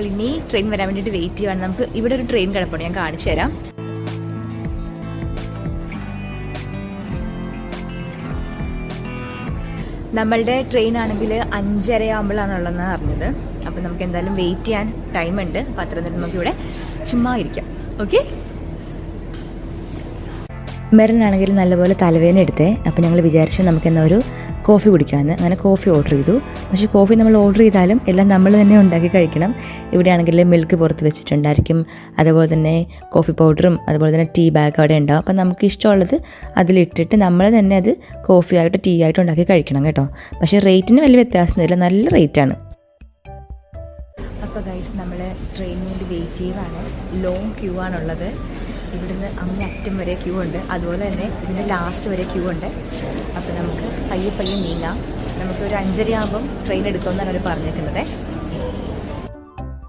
അപ്പോൾ ഇനി ട്രെയിൻ വരാൻ വേണ്ടിയിട്ട് വെയിറ്റ് ചെയ്യുവാണ്. നമുക്ക് ഇവിടെ ഒരു ട്രെയിൻ കിടപ്പുണ്ട്. ഞാൻ കാണിച്ചു തരാം. നമ്മളുടെ ട്രെയിൻ ആണെങ്കിൽ അഞ്ചര ആകുമ്പോഴാണുള്ളതെന്ന് അറിഞ്ഞത്. അപ്പോൾ നമുക്ക് എന്തായാലും വെയിറ്റ് ചെയ്യാൻ ടൈം അപ്പോൾ അത്ര നേരം നമുക്ക് ഇവിടെ ചുമ്മാ ഇരിക്കാം. ഓക്കെ മെറിനാണെങ്കിൽ നല്ലപോലെ തലവേദന എടുത്തേ. അപ്പോൾ ഞങ്ങൾ വിചാരിച്ചു നമുക്ക് എന്നാ ഒരു കോഫി കുടിക്കാമെന്ന് അങ്ങനെ കോഫി ഓർഡർ ചെയ്തു. പക്ഷേ കോഫി നമ്മൾ ഓർഡർ ചെയ്താലും എല്ലാം നമ്മൾ തന്നെ ഉണ്ടാക്കി കഴിക്കണം. ഇവിടെയാണെങ്കിൽ മിൽക്ക് പുറത്ത് വെച്ചിട്ടുണ്ടായിരിക്കും. അതുപോലെ തന്നെ കോഫി പൗഡറും അതുപോലെ തന്നെ ടീ ബാഗ് അവിടെ ഉണ്ടാവും. അപ്പം നമുക്ക് ഇഷ്ടമുള്ളത് അതിലിട്ടിട്ട് നമ്മൾ തന്നെ അത് കോഫി ആയിട്ട് ടീ ആയിട്ട് ഉണ്ടാക്കി കഴിക്കണം കേട്ടോ. പക്ഷേ റേറ്റിന് വലിയ വ്യത്യാസമൊന്നുമില്ല. നല്ല റേറ്റാണ് അപ്പോൾ ഗൈസ് നമ്മൾ ട്രെയിനിന് വേണ്ടി വെയിറ്റ് ചെയ്താണ് ലോങ് ക്യൂ ആണുള്ളത്. ഇവിടുന്ന് അങ്ങനെ അറ്റം വരെ ക്യൂ ഉണ്ട്. അതുപോലെ തന്നെ ഇതിന്റെ ലാസ്റ്റ് വരെ ക്യൂ ഉണ്ട്. അപ്പോൾ നമുക്ക് പയ്യെ പയ്യെ നീങ്ങാം. നമുക്ക് ഒരു അഞ്ചര ആകുമ്പം ട്രെയിൻ എടുക്കുമെന്നാണ് അവർ പറഞ്ഞിരിക്കുന്നത്